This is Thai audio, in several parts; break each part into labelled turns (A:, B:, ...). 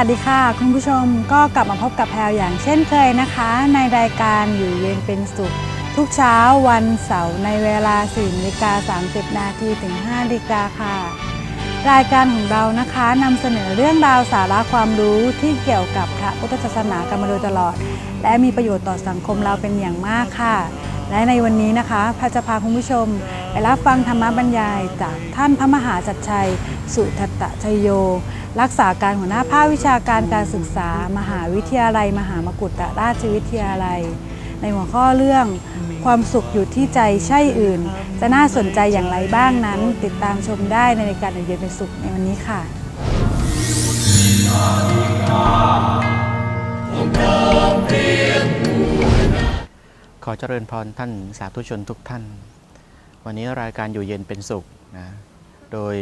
A: วัสดีค่ะ
B: คุณผู้ชมก็กลับมาพบกับแพลอย่างเช่นเคยนะคะ ในรายการอยู่เย็นเป็นสุข ทุกเช้าวันเสาร์ในเวลา4นาฬิกา30 นาทีถึง5นาฬิกาค่ะ รายการของเรานะคะนำเสนอเรื่องราวสาระความรู้ที่เกี่ยวกับพระพุทธศาสนากันมาโดยตลอด และมีประโยชน์ต่อสังคมเราเป็นอย่างมากค่ะ และในวันนี้นะคะพทย์จะพาคุณผู้ชมไปรับฟังธรรมบรรยายจากท่านพระมหาจัดชัย สุทัตตชัยโย รักษาการหัวหน้าภาควิชาการการศึกษา มหาวิทยาลัย มหามกุฏราชวิทยาลัย ในหัวข้อเรื่องความสุขอยู่ที่ใจใช่อื่น จะน่าสนใจอย่างไรบ้างนั้น ติดตามชมได้ในการอยู่เย็นเป็นสุขในวันนี้ค่ะ
C: ขอเจริญพรท่านสาธุชนทุกท่าน วันนี้รายการอยู่เย็นเป็นสุขนะโดย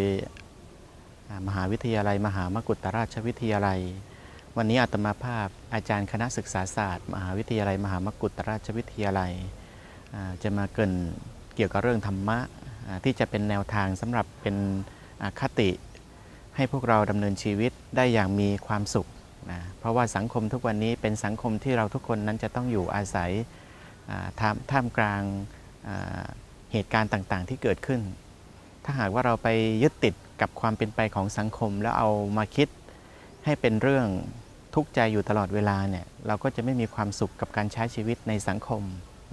C: มหาวิทยาลัย มหามกุฏราชวิทยาลัย วันนี้อาตมาภาพอาจารย์คณะศึกษาศาสตร์ มหาวิทยาลัย มหามกุฏราชวิทยาลัย จะมาเกินเกี่ยวกับเรื่องธรรมะที่จะเป็นแนวทางสำหรับเป็นคติ ให้พวกเราดำเนินชีวิตได้อย่างมีความสุขนะเพราะว่าสังคมทุกวันนี้เป็นสังคมที่เราทุกคนนั้นจะต้องอยู่อาศัย ท่ามท่ามกลางเหตุการณ์ต่างๆ ที่เกิดขึ้น ถ้าหากว่าเราไปยึดติดกับความเป็นไปของสังคม แล้วเอามาคิดให้เป็นเรื่องทุกข์ใจอยู่ตลอดเวลาเนี่ยเราก็จะไม่มีความสุขกับการใช้ชีวิตในสังคม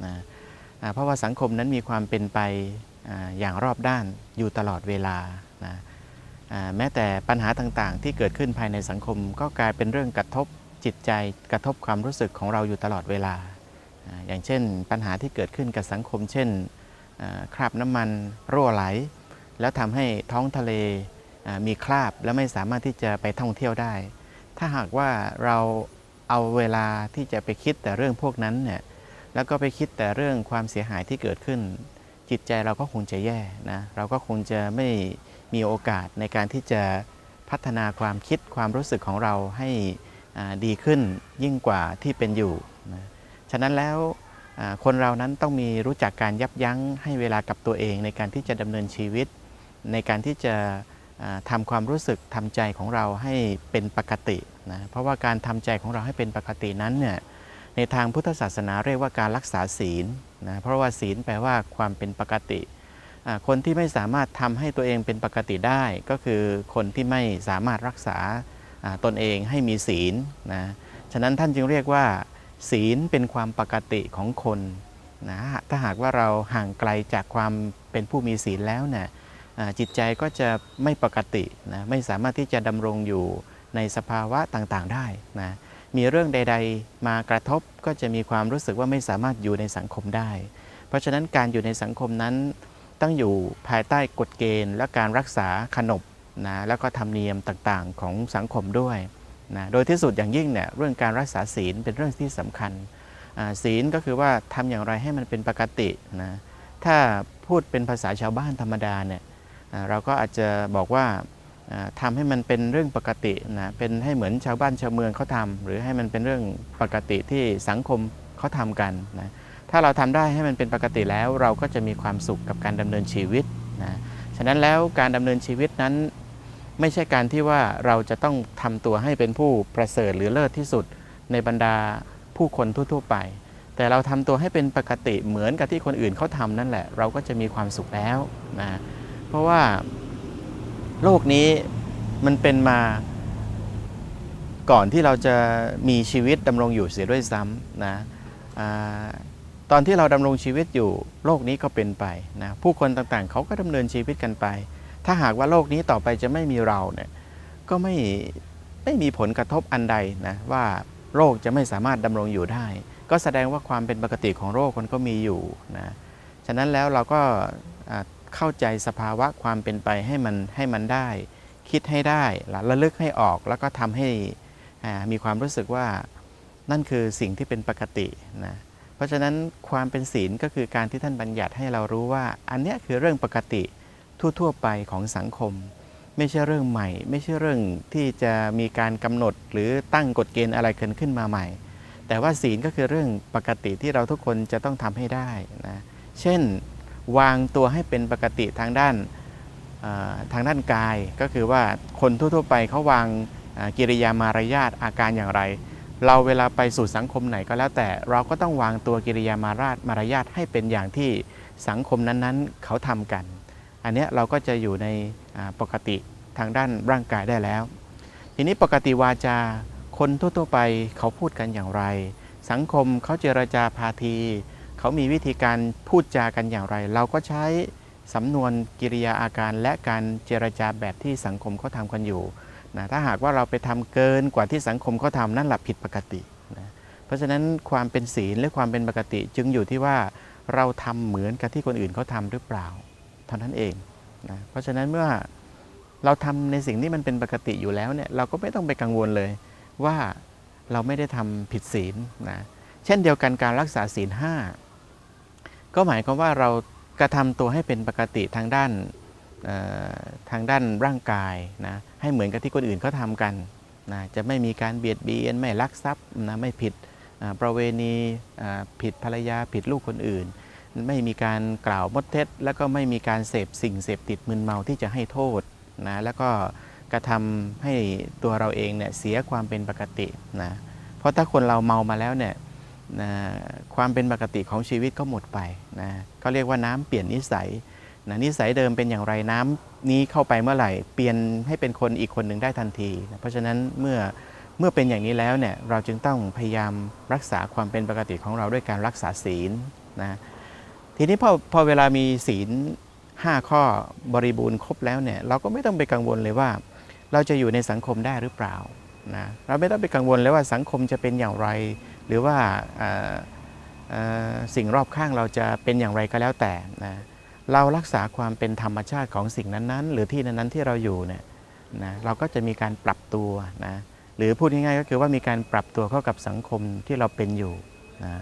C: นะเพราะว่าสังคมนั้นมีความเป็นไปอย่างรอบด้านอยู่ตลอดเวลานะอ่าแม้แต่ปัญหาต่างๆ ที่เกิดขึ้นภายในสังคม ก็กลายเป็นเรื่องกระทบจิตใจกระทบความรู้สึกของเราอยู่ตลอดเวลา อย่างเช่น ปัญหาที่เกิดขึ้นกับสังคม เช่นคราบน้ำมันรั่วไหล แล้วทำให้ท้องทะเลมีคราบและไม่สามารถที่จะไปท่องเที่ยวได้ ถ้าหากว่าเราเอาเวลาที่จะไปคิดแต่เรื่องพวกนั้นเนี่ยแล้วก็ไปคิดแต่เรื่องความเสียหายที่เกิดขึ้น จิตใจเราก็คงจะแย่นะเราก็คงจะไม่มีโอกาสในการที่จะพัฒนาความคิดความรู้สึกของเราให้ดีขึ้นยิ่งกว่าที่เป็นอยู่นะ ฉะนั้นแล้วคนเรานั้นต้องมีรู้จักการยับยั้งให้เวลากับตัวเองในการที่จะดำเนินชีวิต ในการที่จะอ่าทำความรู้สึกทำใจของเราให้เป็นปกตินะเพราะว่าการทำใจของเราให้เป็นปกตินั้นเนี่ยในทางพุทธศาสนาเรียกว่าการรักษาศีลนะเพราะว่าศีลแปลว่าความเป็นปกติ คนที่ไม่สามารถทำให้ตัวเองเป็นปกติได้ ก็คือคนที่ไม่สามารถรักษาตนเองให้มีศีลนะฉะนั้นท่านจึงเรียกว่า ศีลเป็นความปกติของคนนะถ้าหากว่าเราห่างไกลจากความเป็นผู้มีศีลแล้วเนี่ยจิตใจก็จะไม่ปกตินะไม่สามารถที่จะดำรงอยู่ในสภาวะต่างๆได้นะมีเรื่องใด ๆ มากระทบก็จะมีความรู้สึกว่าไม่สามารถอยู่ในสังคมได้ เพราะฉะนั้นการอยู่ในสังคมนั้นต้องอยู่ภายใต้กฎเกณฑ์ และการรักษาขนบนะแล้วก็ธรรมเนียมต่างๆ ของสังคมด้วย นะโดยที่สุดอย่างยิ่งเนี่ยเรื่องการรักษาศีลเป็นเรื่องที่สำคัญศีลก็คือว่าทำอย่างไรให้มันเป็นปกตินะถ้าพูดเป็นภาษาชาวบ้านธรรมดาเนี่ยเราก็อาจจะบอกว่าอ่าทำให้มันเป็นเรื่องปกตินะเป็นให้เหมือนชาวบ้านชาวเมืองเขาทำหรือให้มันเป็นเรื่องปกติที่สังคมเขาทำกันนะถ้าเราทำได้ให้มันเป็นปกติแล้ว เราก็จะมีความสุขกับการดำเนินชีวิตนะฉะนั้นแล้วการดำเนินชีวิตนั้น ไม่ใช่การที่ว่าเราจะต้องทำตัวให้เป็นผู้ประเสริฐหรือเลิศที่สุด ในบรรดาผู้คนทั่ว ๆ ไป แต่เราทำตัวให้เป็นปกติเหมือนกับที่คนอื่นเขาทำนั่นแหละ เราก็จะมีความสุขแล้วนะเพราะว่าโลกนี้มันเป็นมาก่อนที่เราจะมีชีวิตดำรงอยู่เสียด้วยซ้ำนะตอนที่เราดำรงชีวิตอยู่โลกนี้ก็เป็นไปนะผู้คนต่างๆ เขาก็ดำเนินชีวิตกันไป ถ้าหากว่าโลกนี้ต่อไปจะไม่มีเราเนี่ยก็ไม่ไม่มีผลกระทบอันใดนะว่าโรคจะไม่สามารถดำรงอยู่ได้ ก็แสดงว่าความเป็นปกติของโรคมันก็มีอยู่นะฉะนั้นแล้วเราก็เข้าใจสภาวะความเป็นไปให้มันให้มันได้ คิดให้ได้ละระลึกให้ออกแล้วก็ทำให้มีความรู้สึกว่านั่นคือสิ่งที่เป็นปกตินะเพราะฉะนั้นความเป็นศีลก็คือการที่ท่านบัญญัติให้เรารู้ว่า อันนี้คือเรื่องปกติ ทั่ว ๆ ไปของสังคม ไม่ใช่เรื่องใหม่ ไม่ใช่เรื่องที่จะมีการกำหนดหรือตั้งกฎเกณฑ์อะไรเกิดขึ้นมาใหม่ แต่ว่าศีลก็คือเรื่องปกติที่เราทุกคนจะต้องทำให้ได้นะเช่นวางตัวให้เป็นปกติทางด้านทางด้านกายก็คือว่าคนทั่ว ๆ ไปเขาวางกิริยามารยาทอาการอย่างไร เราเวลาไปสู่สังคมไหนก็แล้วแต่เราก็ต้องวางตัวกิริยามารยาทมารยาทให้เป็นอย่างที่สังคมนั้นๆ เขาทำกัน อันนี้เราก็จะอยู่ในปกติทางด้านร่างกายได้แล้ว ทีนี้ปกติวาจาคนทั่วๆไปเขาพูดกันอย่างไร สังคมเขาเจรจาพาที เขามีวิธีการพูดจากันอย่างไร เราก็ใช้สำนวนกิริยาอาการและการเจรจาแบบที่สังคมเขาทำกันอยู่นะถ้าหากว่าเราไปทำเกินกว่าที่สังคมเขาทำนั่นแหละผิดปกตินะเพราะฉะนั้นความเป็นศีลและความเป็นปกติจึงอยู่ที่ว่าเราทำเหมือนกับที่คนอื่นเขาทำหรือเปล่า ท่านั้นเองนะเพราะฉะนั้นเมื่อเราทำในสิ่งที่มันเป็นปกติอยู่แล้วเนี่ยเราก็ไม่ต้องไปกังวลเลยว่าเราไม่ได้ทำผิดศีลนะเช่นเดียวกันการรักษาศีลห้าก็หมายความว่าเรากระทำตัวให้เป็นปกติทางด้านทางด้านร่างกายนะให้เหมือนกับที่คนอื่นเขาทำกันนะจะไม่มีการเบียดเบียนไม่ลักทรัพย์นะไม่ผิดประเวณีผิดภรรยาผิดลูกคนอื่น ไม่มีการกล่าวมดเท็จ แล้วก็ไม่มีการเสพสิ่งเสพติดมึนเมาที่จะให้โทษนะแล้วก็กระทำให้ตัวเราเองเนี่ยเสียความเป็นปกตินะเพราะถ้าคนเราเมามาแล้วเนี่ยนะความเป็นปกติของชีวิตก็หมดไปนะเขาเรียกว่าน้ำเปลี่ยนนิสัยนะนิสัยเดิมเป็นอย่างไรน้ำนี้เข้าไปเมื่อไหร่ เปลี่ยนให้เป็นคนอีกคนหนึ่งได้ทันทีนะเพราะฉะนั้นเมื่อเมื่อเป็นอย่างนี้แล้วเนี่ยเราจึงต้องพยายามรักษาความเป็นปกติของเราด้วยการรักษาศีลนะ ทีนี้พอพอเวลามีศีล5ข้อบริบูรณ์ครบแล้วเนี่ยเราก็ไม่ต้องไปกังวลเลยว่า เราจะอยู่ในสังคมได้หรือเปล่านะเราไม่ต้องไปกังวลเลยว่าสังคมจะเป็นอย่างไร หรือว่าสิ่งรอบข้างเราจะเป็นอย่างไรก็แล้วแต่นะเรารักษาความเป็นธรรมชาติของสิ่งนั้นๆ หรือที่นั้นๆที่เราอยู่เนี่ยนะเราก็จะมีการปรับตัวนะหรือพูดง่ายๆก็คือว่ามีการปรับตัวเข้ากับสังคมที่เราเป็นอยู่นะ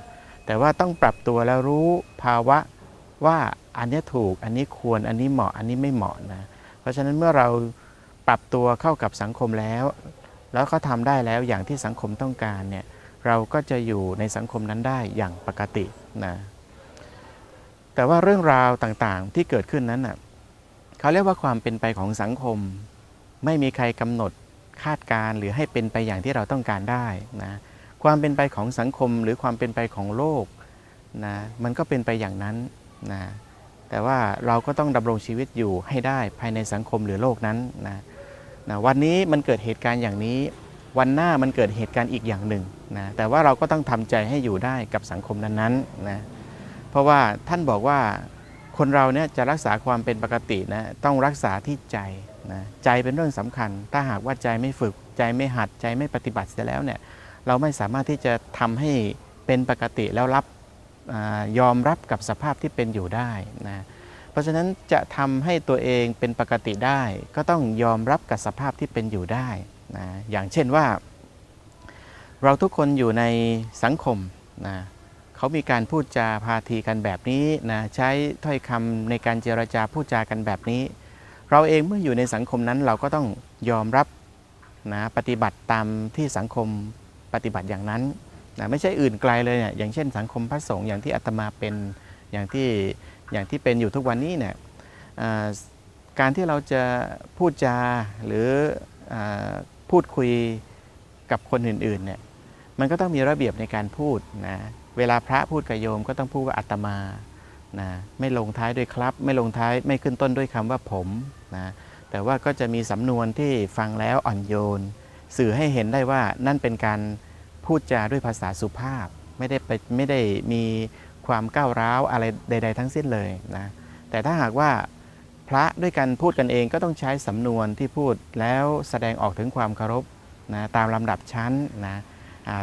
C: แต่ว่าต้องปรับตัวแล้วรู้ภาวะว่าอันนี้ถูกอันนี้ควรอันนี้เหมาะอันนี้ไม่เหมาะนะเพราะฉะนั้นเมื่อเราปรับตัวเข้ากับสังคมแล้ว แล้วก็ทำได้แล้วอย่างที่สังคมต้องการเนี่ยเราก็จะอยู่ในสังคมนั้นได้อย่างปกตินะแต่ว่าเรื่องราวต่างๆที่เกิดขึ้นนั้นน่ะเขาเรียกว่าความเป็นไปของสังคม ไม่มีใครกำหนดคาดการณ์หรือให้เป็นไปอย่างที่เราต้องการได้นะ ความเป็นไปของสังคมหรือความเป็นไปของโลกนะมันก็เป็นไปอย่างนั้นนะแต่ว่าเราก็ต้องดำรงชีวิตอยู่ให้ได้ภายในสังคมหรือโลกนั้นนะนะวันนี้มันเกิดเหตุการณ์อย่างนี้ วันหน้ามันเกิดเหตุการณ์อีกอย่างหนึ่งนะแต่ว่าเราก็ต้องทำใจให้อยู่ได้กับสังคมนั้นๆนะเพราะว่าท่านบอกว่าคนเราเนี่ยจะรักษาความเป็นปกตินะต้องรักษาที่ใจนะใจเป็นเรื่องสำคัญ ถ้าหากว่าใจไม่ฝึกใจไม่หัดใจไม่ปฏิบัติเสียแล้วเนี่ย เราไม่สามารถที่จะทำให้เป็นปกติแล้วรับอยอมรับกับสภาพที่เป็นอยู่ได้นะเพราะฉะนั้นจะทำให้ตัวเองเป็นปกติได้ ก็ต้องยอมรับกับสภาพที่เป็นอยู่ได้นะอย่างเช่นว่า เราทุกคนอยู่ในสังคมนะเขามีการพูดจาพาทีกันแบบนี้นะใช้ถ้อยคำในการเจรจาพูดจากันแบบนี้ เราเองเมื่ออยู่ในสังคมนั้นเราก็ต้องยอมรับนะปฏิบัติตามที่สังคม ปฏิบัติอย่างนั้นนะไม่ใช่อื่นไกลเลยเนี่ยอย่างเช่นสังคมพระสงฆ์อย่างที่อาตมาเป็นอย่างที่อย่างที่เป็นอยู่ทุกวันนี้เนี่ยการที่เราจะพูดจาหรืออพูดคุยกับคนอื่นๆเนี่ยมันก็ต้องมีระเบียบในการพูดนะเวลาพระพูดกับโยมก็ต้องพูดว่าอาตมานะไม่ลงท้ายด้วยครับ ไม่ลงท้ายไม่ขึ้นต้นด้วยคำว่าผมนะแต่ว่าก็จะมีสำนวนที่ฟังแล้วอ่อนโยน สื่อให้เห็นได้ว่านั่นเป็นการพูดจาด้วยภาษาสุภาพ ไม่ได้ไปไม่ได้มีความก้าวร้าวอะไรใด ๆ ทั้งสิ้นเลยนะแต่ถ้าหากว่าพระด้วยกันพูดกันเองก็ต้องใช้สำนวนที่พูดแล้วแสดงออกถึงความเคารพนะตามลำดับชั้นนะ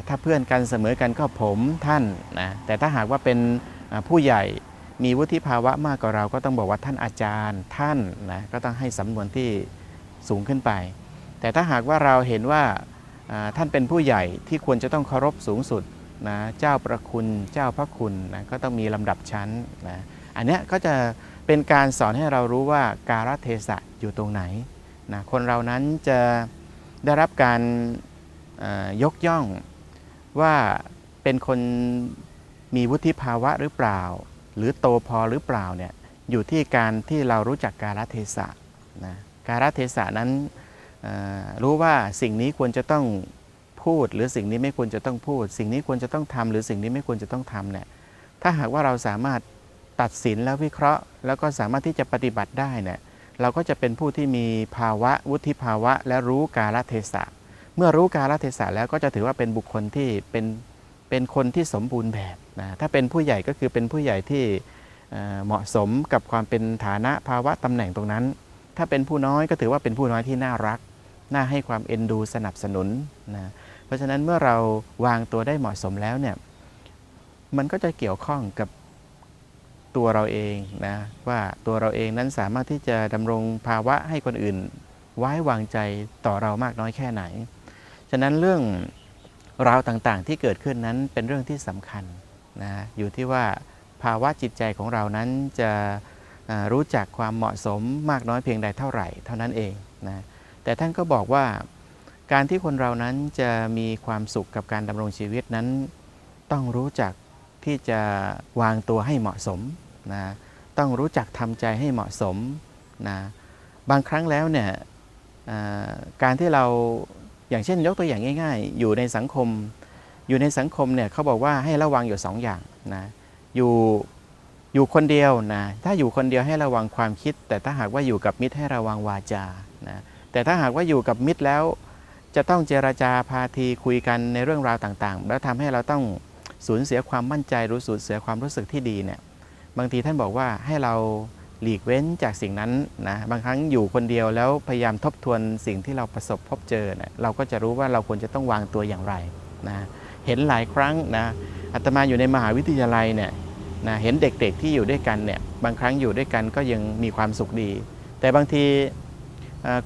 C: ถ้าเพื่อนกันเสมอกันก็ผมท่านนะแต่ถ้าหากว่าเป็นผู้ใหญ่มีวุฒิภาวะมากกว่าเราก็ต้องบอกว่าท่านอาจารย์ท่านนะก็ต้องให้สำนวนที่สูงขึ้นไป แต่ถ้าหากว่าเราเห็นว่าท่านเป็นผู้ใหญ่ที่ควรจะต้องเคารพสูงสุดนะเจ้าประคุณเจ้าพระคุณนะก็ต้องมีลำดับชั้นนะอันเนี้ยก็จะเป็นการสอนให้เรารู้ว่าการเทศะอยู่ตรงไหนนะคนเรานั้นจะได้รับการยกย่องว่าเป็นคนมีวุฒิภาวะหรือเปล่า หรือโตพอหรือเปล่าเนี่ยอยู่ที่การที่เรารู้จักการเทศะนะการเทศะนั้น รู้ว่าสิ่งนี้ควรจะต้องพูด หรือสิ่งนี้ไม่ควรจะต้องพูด สิ่งนี้ควรจะต้องทำหรือสิ่งนี้ไม่ควรจะต้องทำเนี่ยถ้าหากว่าเราสามารถตัดสินแล้ววิเคราะห์ แล้วก็สามารถที่จะปฏิบัติได้เนี่ยเราก็จะเป็นผู้ที่มีภาวะวุฒิภาวะ และรู้กาลเทศะ เมื่อรู้กาลเทศะแล้วก็จะถือว่าเป็นบุคคลที่เป็นเป็นคนที่สมบูรณ์แบบนะถ้าเป็นผู้ใหญ่ก็คือเป็นผู้ใหญ่ที่เอ่อเหมาะสมกับความเป็นฐานะภาวะตำแหน่งตรงนั้น ถ้าเป็นผู้น้อยก็ถือว่าเป็นผู้น้อยที่น่ารัก น่าให้ความเอ็นดูสนับสนุนนะเพราะฉะนั้นเมื่อเราวางตัวได้เหมาะสมแล้วเนี่ยมันก็จะเกี่ยวข้องกับตัวเราเองนะว่าตัวเราเองนั้นสามารถที่จะดำรงภาวะให้คนอื่น ไว้วางใจต่อเรามากน้อยแค่ไหน ฉะนั้นเรื่องราวต่างๆที่เกิดขึ้นนั้นเป็นเรื่องที่สำคัญนะอยู่ที่ว่าภาวะจิตใจของเรานั้นจะรู้จักความเหมาะสมมากน้อยเพียงใดเท่าไหร่ เท่านั้นเองนะ แต่ท่านก็บอกว่าการที่คนเรานั้นจะมีความสุขกับการดำรงชีวิตนั้น ต้องรู้จักที่จะวางตัวให้เหมาะสมนะต้องรู้จักทำใจให้เหมาะสมนะบางครั้งแล้วเนี่ยการที่เราอย่างเช่นยกตัวอย่างง่าย ๆ อยู่ในสังคม อยู่ในสังคมเนี่ยเขาบอกว่าให้ระวังอยู่สองอย่างนะอยู่อยู่คนเดียวนะถ้าอยู่คนเดียวให้ระวังความคิด แต่ถ้าหากว่าอยู่กับมิตรให้ระวังวาจานะ แต่ถ้าหากว่าอยู่กับมิตรแล้ว จะต้องเจราจาพาทีคุยกันในเรื่องราวต่างๆ แล้วทำให้เราต้องสูญเสียความมั่นใจรู้สูญเสียความรู้สึกที่ดีเนี่ยบางทีท่านบอกว่าให้เราหลีกเว้นจากสิ่งนั้นนะบางครั้งอยู่คนเดียวแล้วพยายามทบทวนสิ่งที่เราประสบพบเจอเนี่ยเราก็จะรู้ว่าเราควรจะต้องวางตัวอย่างไรนะเห็นหลายครั้งนะอาตมาอยู่ในมหาวิทยาลัยเนี่ยนะเห็นเด็กๆที่อยู่ด้วยกันเนี่ยบางครั้งอยู่ด้วยกันก็ยังมีความสุขดี แต่บางที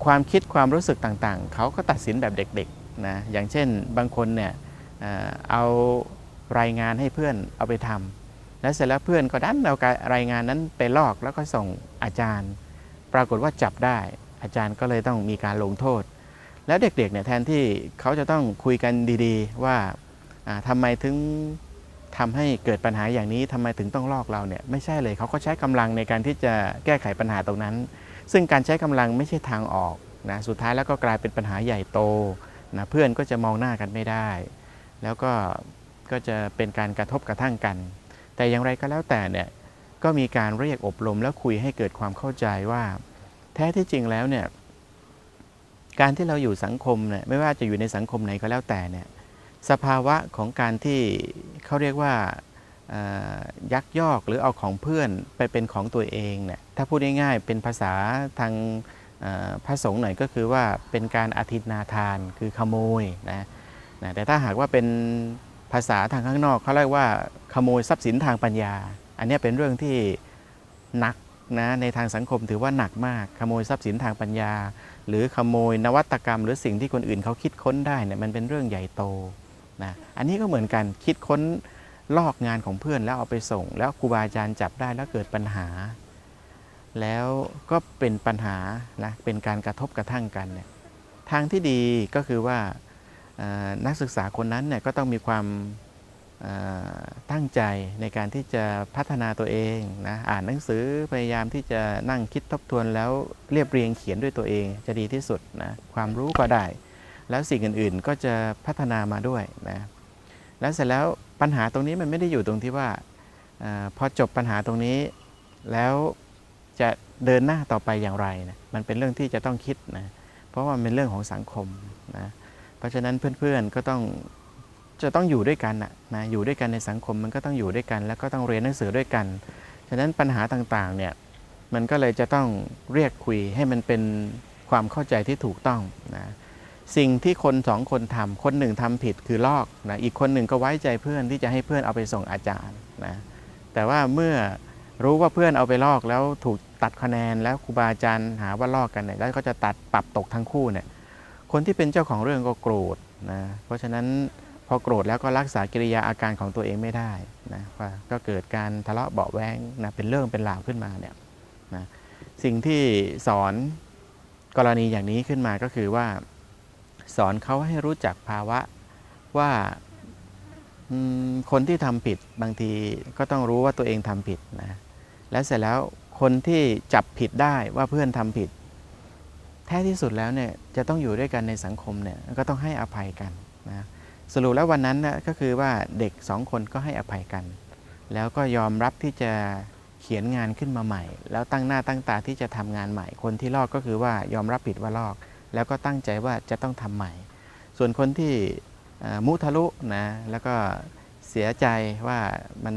C: ความคิดความรู้สึกต่างๆ เขาก็ตัดสินแบบเด็กๆนะอย่างเช่นบางคนเนี่ยเอารายงานให้เพื่อนเอาไปทำแล้วเสร็จแล้วเพื่อนก็ดันเอารายงานนั้นไปลอกแล้วก็ส่งอาจารย์ ปรากฏว่าจับได้ อาจารย์ก็เลยต้องมีการลงโทษ แล้วเด็กๆเนี่ยแทนที่เขาจะต้องคุยกันดีๆ ว่าอ่าทำไมถึงทำให้เกิดปัญหาอย่างนี้ทำไมถึงต้องลอกเราเนี่ยไม่ใช่เลยเขาก็ใช้กำลังในการที่จะแก้ไขปัญหาตรงนั้น ซึ่งการใช้กำลังไม่ใช่ทางออกนะสุดท้ายแล้วก็กลายเป็นปัญหาใหญ่โตนะเพื่อนก็จะมองหน้ากันไม่ได้ แล้วก็ก็จะเป็นการกระทบกระทั่งกัน แต่อย่างไรก็แล้วแต่เนี่ยก็มีการเรียกอบรมแล้วคุยให้เกิดความเข้าใจว่า แท้ที่จริงแล้วเนี่ยการที่เราอยู่สังคมเนี่ยไม่ว่าจะอยู่ในสังคมไหนก็แล้วแต่เนี่ยสภาวะของการที่เขาเรียกว่า ยักยอกหรือเอาของเพื่อนไปเป็นของตัวเองเนี่ยถ้าพูดง่ายๆเป็นภาษาทางพระสงฆ์หน่อยก็คือว่าเป็นการอธินาทานคือขโมยนะนะแต่ถ้าหากว่าเป็นภาษาทางข้างนอกเขาเรียกว่าขโมยทรัพย์สินทางปัญญา อันนี้เป็นเรื่องที่หนักนะในทางสังคมถือว่าหนักมาก ขโมยทรัพย์สินทางปัญญา หรือขโมยนวัตกรรม หรือสิ่งที่คนอื่นเขาคิดค้นได้เนี่ยมันเป็นเรื่องใหญ่โตนะอันนี้ก็เหมือนกันคิดค้น ลอกงานของเพื่อนแล้วเอาไปส่ง แล้วครูบาอาจารย์จับได้แล้วเกิดปัญหา แล้วก็เป็นปัญหานะเป็นการกระทบกระทั่งกันเนี่ยทางที่ดีก็คือว่านักศึกษาคนนั้นเนี่ยก็ต้องมีความตั้งใจในการที่จะพัฒนาตัวเองนะอ่านหนังสือพยายามที่จะนั่งคิดทบทวนแล้วเรียบเรียงเขียนด้วยตัวเองจะดีที่สุดนะความรู้ก็ได้ แล้วสิ่งอื่นๆก็จะพัฒนามาด้วยนะแล้วเสร็จแล้ว ปัญหาตรงนี้มันไม่ได้อยู่ตรงที่ว่าอพอจบปัญหาตรงนี้แล้วจะเดินหน้าต่อไปอย่างไรนะมันเป็นเรื่องที่จะต้องคิดนะเพราะว่ามันเป็นเรื่องของสังคมนะเพราะฉะนั้นเพื่อนๆก็ต้องจะต้องอยู่ด้วยกันนะนะอยู่ด้วยกันในสังคมมันก็ต้องอยู่ด้วยกัน แล้วก็ต้องเรียนหนังสือด้วยกัน ฉะนั้นปัญหาต่างๆเนี่ยมันก็เลยจะต้องเรียกคุยให้มันเป็นความเข้าใจที่ถูกต้องนะ สิ่งที่คนสองคนทำคนหนึ่งทำผิดคือลอกนะอีกคนหนึ่งก็ไว้ใจเพื่อนที่จะให้เพื่อนเอาไปส่งอาจารย์นะแต่ว่าเมื่อรู้ว่าเพื่อนเอาไปลอกแล้วถูกตัดคะแนนแล้วครูบาอาจารย์หาว่าลอกกันเนี่ยแล้วก็จะตัดปรับตกทั้งคู่เนี่ยคนที่เป็นเจ้าของเรื่องก็โกรธนะเพราะฉะนั้นพอโกรธแล้วก็รักษากิริยาอาการของตัวเองไม่ได้นะก็เกิดการทะเลาะเบาแวงนะเป็นเรื่องเป็นราวขึ้นมาเนี่ยนะสิ่งที่สอนกรณีอย่างนี้ขึ้นมาก็คือว่า สอนเขาให้รู้จักภาวะว่าคนที่ทำผิดบางทีก็ต้องรู้ว่าตัวเองทำผิดนะและเสร็จแล้วคนที่จับผิดได้ว่าเพื่อนทำผิด แท้ที่สุดแล้วเนี่ยจะต้องอยู่ด้วยกันในสังคมเนี่ยก็ต้องให้อภัยกันนะสรุปแล้ววันนั้นนะก็คือว่าเด็กสองคนก็ให้อภัยกัน แล้วก็ยอมรับที่จะเขียนงานขึ้นมาใหม่ แล้วตั้งหน้าตั้งตาที่จะทำงานใหม่คนที่ลอกก็คือว่ายอมรับผิดว่าลอก แล้วก็ตั้งใจว่าจะต้องทำใหม่ ส่วนคนที่มุทะลุนะแล้วก็เสียใจว่ามัน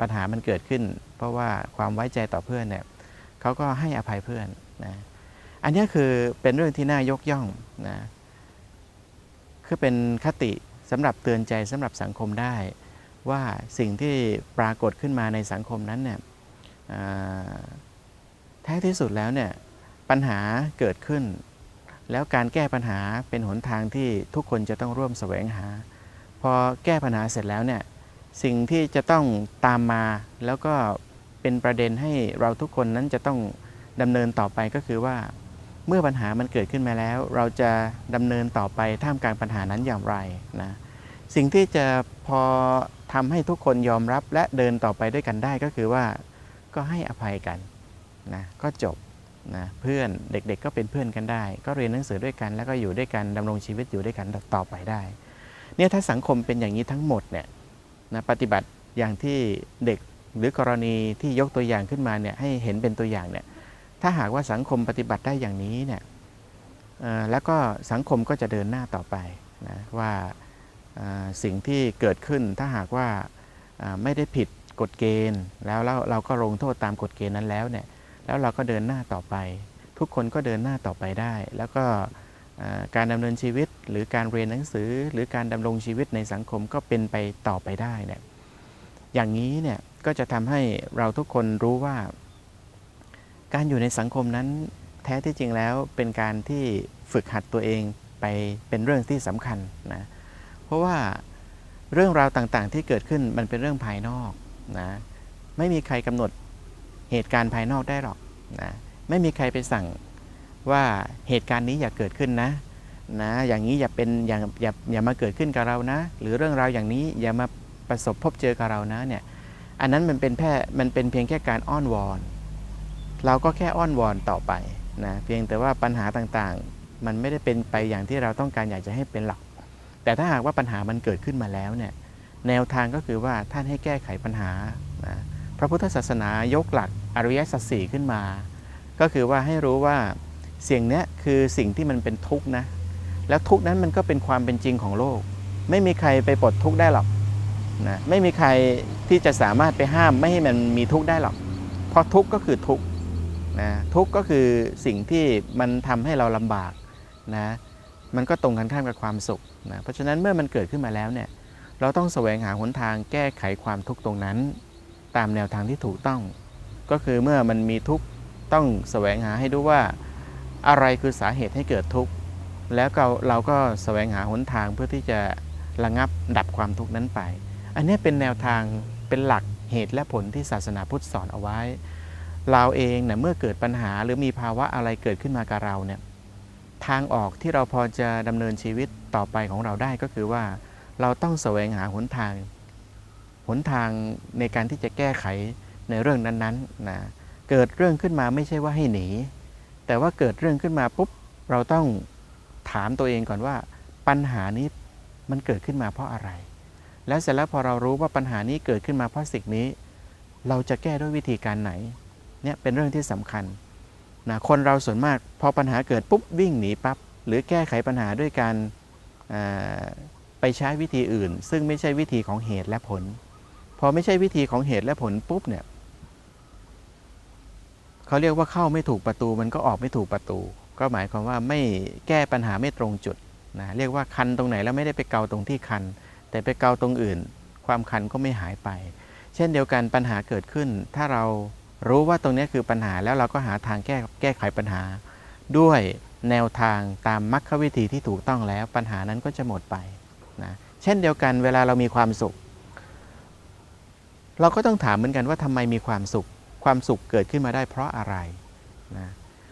C: ปัญหามันเกิดขึ้น เพราะว่าความไว้ใจต่อเพื่อนเนี่ยเขาก็ให้อภัยเพื่อนนะอันนี้คือเป็นเรื่องที่น่ายกย่องนะคือเป็นคติสำหรับเตือนใจสำหรับสังคมได้ว่าสิ่งที่ปรากฏขึ้นมาในสังคมนั้นเนี่ยแท้ที่สุดแล้วเนี่ยปัญหาเกิดขึ้น แล้วการแก้ปัญหาเป็นหนทางที่ทุกคนจะต้องร่วมแสวงหา พอแก้ปัญหาเสร็จแล้วเนี่ยสิ่งที่จะต้องตามมา แล้วก็เป็นประเด็นให้เราทุกคนนั้นจะต้องดำเนินต่อไปก็คือว่า เมื่อปัญหามันเกิดขึ้นมาแล้ว เราจะดำเนินต่อไปท่ามกลางปัญหานั้นอย่างไรนะสิ่งที่จะพอทำให้ทุกคนยอมรับและเดินต่อไปด้วยกันได้ก็คือว่าก็ให้อภัยกันนะก็จบ นะเพื่อนเด็กๆก็เป็นเพื่อนกันได้ ก็เรียนหนังสือด้วยกัน แล้วก็อยู่ด้วยกันดำรงชีวิตอยู่ด้วยกันต่อไปได้ เนี่ยถ้าสังคมเป็นอย่างนี้ทั้งหมดเนี่ยนะปฏิบัติอย่างที่เด็กหรือกรณีที่ยกตัวอย่างขึ้นมาเนี่ยให้เห็นเป็นตัวอย่างเนี่ยถ้าหากว่าสังคมปฏิบัติได้อย่างนี้เนี่ยแล้วก็สังคมก็จะเดินหน้าต่อไปนะว่าสิ่งที่เกิดขึ้นถ้าหากว่าไม่ได้ผิดกฎเกณฑ์ แล้วเราก็ลงโทษตามกฎเกณฑ์นั้นแล้วเนี่ย แล้วเราก็เดินหน้าต่อไป ทุกคนก็เดินหน้าต่อไปได้ แล้วก็การดำเนินชีวิต หรือการเรียนหนังสือ หรือการดำรงชีวิตในสังคมก็เป็นไปต่อไปได้เนี่ยอย่างนี้เนี่ยก็จะทำให้เราทุกคนรู้ว่า การอยู่ในสังคมนั้นแท้ที่จริงแล้วเป็นการที่ฝึกหัดตัวเองไปเป็นเรื่องที่สำคัญนะเพราะว่าเรื่องราวต่างๆที่เกิดขึ้นมันเป็นเรื่องภายนอกนะไม่มีใครกำหนด เหตุการณ์ภายนอกได้หรอกนะไม่มีใครไปสั่งว่าเหตุการณ์นี้อย่าเกิดขึ้นนะนะอย่างนี้อย่าเป็นอย่างอย่าอย่ามาเกิดขึ้นกับเรานะ หรือเรื่องราวอย่างนี้อย่ามาประสบพบเจอกับเรานะเนี่ยอันนั้นมันเป็นแค่มันเป็นเพียงแค่การอ้อนวอน เราก็แค่อ้อนวอนต่อไปนะเพียงแต่ว่าปัญหาต่างๆ มันไม่ได้เป็นไปอย่างที่เราต้องการอยากจะให้เป็นหลัก แต่ถ้าหากว่าปัญหามันเกิดขึ้นมาแล้วเนี่ยแนวทางก็คือว่าท่านให้แก้ไขปัญหานะ พระพุทธศาสนายกหลักอริยสัจสี่ขึ้นมา ก็คือว่าให้รู้ว่าสิ่งนี้คือสิ่งที่มันเป็นทุกข์นะ แล้วทุกข์นั้นมันก็เป็นความเป็นจริงของโลก ไม่มีใครไปปลดทุกข์ได้หรอกนะไม่มีใครที่จะสามารถไปห้ามไม่ให้มันมีทุกข์ได้หรอก เพราะทุกข์ก็คือทุกข์นะทุกข์ก็คือสิ่งที่มันทำให้เราลำบากนะมันก็ตรงกันข้ามกับความสุขนะเพราะฉะนั้นเมื่อมันเกิดขึ้นมาแล้วเนี่ยเราต้องแสวงหาหนทางแก้ไขความทุกข์ตรงนั้น ตามแนวทางที่ถูกต้อง ก็คือเมื่อมันมีทุกข์ต้องแสวงหาให้ดูว่าอะไรคือสาเหตุให้เกิดทุกข์แล้วก็เราก็แสวงหาหนทางเพื่อที่จะระงับดับความทุกข์นั้นไป อันนี้เป็นแนวทางเป็นหลักเหตุและผลที่ศาสนาพุทธสอนเอาไว้ เราเองเนี่ยเมื่อเกิดปัญหาหรือมีภาวะอะไรเกิดขึ้นมากับเราเนี่ยทางออกที่เราพอจะดำเนินชีวิตต่อไปของเราได้ก็คือว่า เราต้องแสวงหาหนทาง หนทางในการที่จะแก้ไขในเรื่องนั้นๆนะเกิดเรื่องขึ้นมาไม่ใช่ว่าให้หนี แต่ว่าเกิดเรื่องขึ้นมาปุ๊บเราต้องถามตัวเองก่อนว่า ปัญหานี้มันเกิดขึ้นมาเพราะอะไร แล้วเสร็จแล้วพอเรารู้ว่าปัญหานี้เกิดขึ้นมาเพราะสิ่งนี้ เราจะแก้ด้วยวิธีการไหนเนี่ยเป็นเรื่องที่สำคัญนะคนเราส่วนมากพอปัญหาเกิดปุ๊บวิ่งหนีปั๊บหรือแก้ไขปัญหาด้วยการไปใช้วิธีอื่น ซึ่งไม่ใช่วิธีของเหตุและผล พอไม่ใช่วิธีของเหตุและผลปุ๊บเนี่ยเขาเรียกว่าเข้าไม่ถูกประตูมันก็ออกไม่ถูกประตู ก็หมายความว่าไม่แก้ปัญหาไม่ตรงจุดนะเรียกว่าคันตรงไหนแล้วไม่ได้ไปเกาตรงที่คัน แต่ไปเกาตรงอื่น ความคันก็ไม่หายไป เช่นเดียวกันปัญหาเกิดขึ้น ถ้าเรารู้ว่าตรงนี้คือปัญหาแล้วเราก็หาทางแก้แก้ไขปัญหา ด้วยแนวทางตามมรรควิธีที่ถูกต้องแล้วปัญหานั้นก็จะหมดไปนะเช่นเดียวกันเวลาเรามีความสุข เราก็ต้องถามเหมือนกันว่าทำไมมีความสุข ความสุขเกิดขึ้นมาได้เพราะอะไรนะ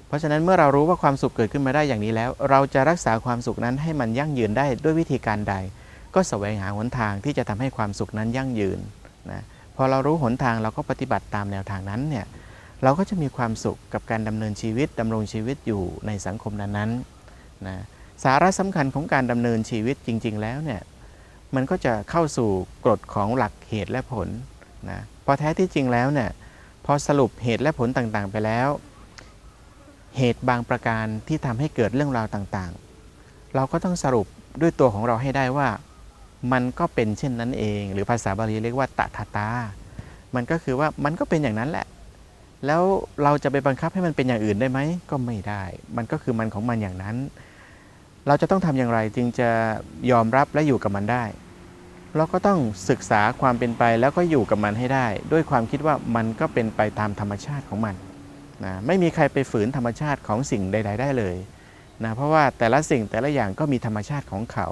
C: เพราะฉะนั้นเมื่อเรารู้ว่าความสุขเกิดขึ้นมาได้อย่างนี้แล้ว เราจะรักษาความสุขนั้นให้มันยั่งยืนได้ด้วยวิธีการใด ก็แสวงหาหนทางที่จะทำให้ความสุขนั้นยั่งยืนนะพอเรารู้หนทางเราก็ปฏิบัติตามแนวทางนั้นเนี่ยเราก็จะมีความสุขกับการดำเนินชีวิตดำรงชีวิตอยู่ในสังคมนั้นๆนะสาระสำคัญของการดำเนินชีวิตจริง ๆ แล้วเนี่ยมันก็จะเข้าสู่กฎของหลักเหตุและผล นะพอแท้ที่จริงแล้วเนี่ยพอสรุปเหตุและผลต่างๆ ไปแล้ว เหตุบางประการที่ทำให้เกิดเรื่องราวต่างๆ เราก็ต้องสรุปด้วยตัวของเราให้ได้ว่า มันก็เป็นเช่นนั้นเอง หรือภาษาบาลีเรียกว่าตถาตา มันก็คือว่ามันก็เป็นอย่างนั้นแหละ แล้วเราจะไปบังคับให้มันเป็นอย่างอื่นได้ไหมก็ไม่ได้ มันก็คือมันของมันอย่างนั้น เราจะต้องทำอย่างไรจึงจะยอมรับและอยู่กับมันได้ เราก็ต้องศึกษาความเป็นไปแล้วก็อยู่กับมันให้ได้ ด้วยความคิดว่ามันก็เป็นไปตามธรรมชาติของมันนะไม่มีใครไปฝืนธรรมชาติของสิ่งใด ๆ ได้เลยนะเพราะว่าแต่ละสิ่งแต่ละอย่างก็มีธรรมชาติของเขา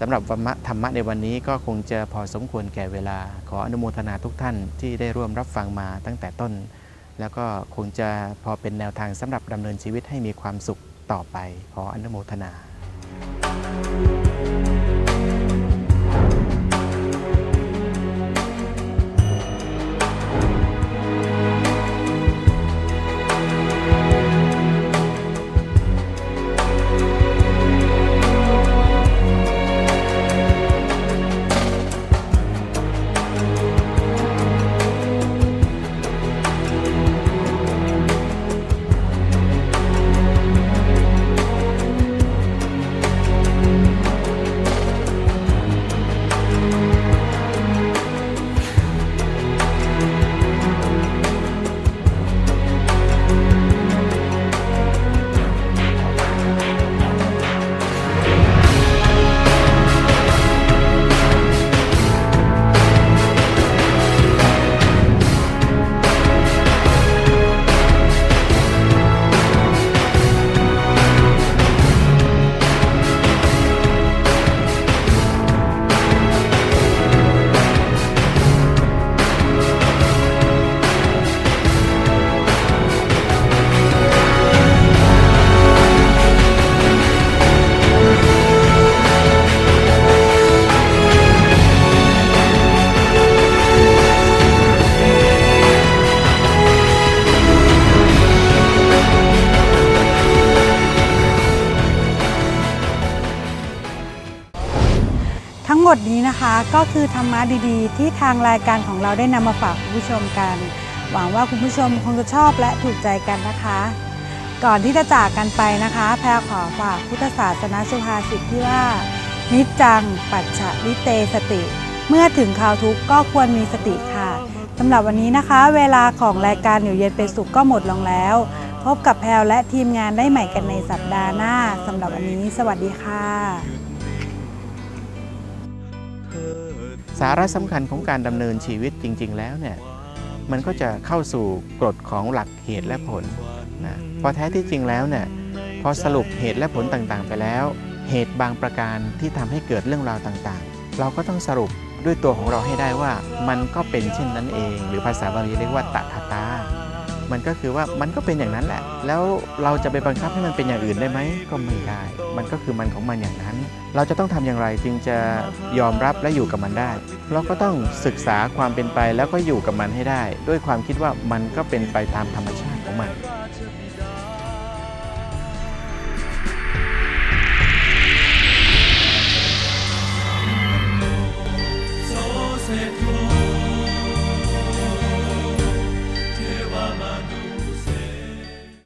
C: สำหรับธรรมะธรรมะในวันนี้ก็คงจะพอสมควรแก่เวลา ขออนุโมทนาทุกท่านที่ได้ร่วมรับฟังมาตั้งแต่ต้น แล้วก็คงจะพอเป็นแนวทางสำหรับดำเนินชีวิตให้มีความสุขต่อไป ขออนุโมทนา
B: ทั้ง ก็คือธรรมะดีๆ ที่ทางรายการของเราได้นำมาฝากคุณผู้ชมกัน หวังว่าคุณผู้ชมคงจะชอบและถูกใจกันนะคะ ก่อนที่จะจากกันไปนะคะ แพรขอฝากพุทธศาสนาสุภาษิตที่ว่า นิจจัง ปัจฉะลิเตสติ เมื่อถึงข่าวทุกข์ก็ควรมีสติค่ะสำหรับวันนี้นะคะ เวลาของรายการอยู่เย็นเป็นสุขก็หมดลงแล้ว พบกับแพรและทีมงานได้ใหม่กันในสัปดาห์หน้าสำหรับวันนี้ สวัสดีค่ะ
C: สาระสำคัญของการดำเนินชีวิตจริง ๆ แล้วเนี่ยมันก็จะเข้าสู่กฎของหลักเหตุและผลนะพอแท้ที่จริงแล้วเนี่ยพอสรุปเหตุและผลต่างๆ ไปแล้ว เหตุบางประการที่ทำให้เกิดเรื่องราวต่างๆ เราก็ต้องสรุปด้วยตัวของเราให้ได้ว่ามันก็เป็นเช่นนั้นเอง หรือภาษาบาลีเรียกว่าตถาตา มันก็คือว่ามันก็เป็นอย่างนั้นแหละ แล้วเราจะไปบังคับให้มันเป็นอย่างอื่นได้ไหมก็ไม่ได้ มันก็คือมันของมันอย่างนั้น เราจะต้องทำอย่างไรจึงจะยอมรับและอยู่กับมันได้ เราก็ต้องศึกษาความเป็นไปแล้วก็อยู่กับมันให้ได้ ด้วยความคิดว่ามันก็เป็นไปตามธรรมชาติของมัน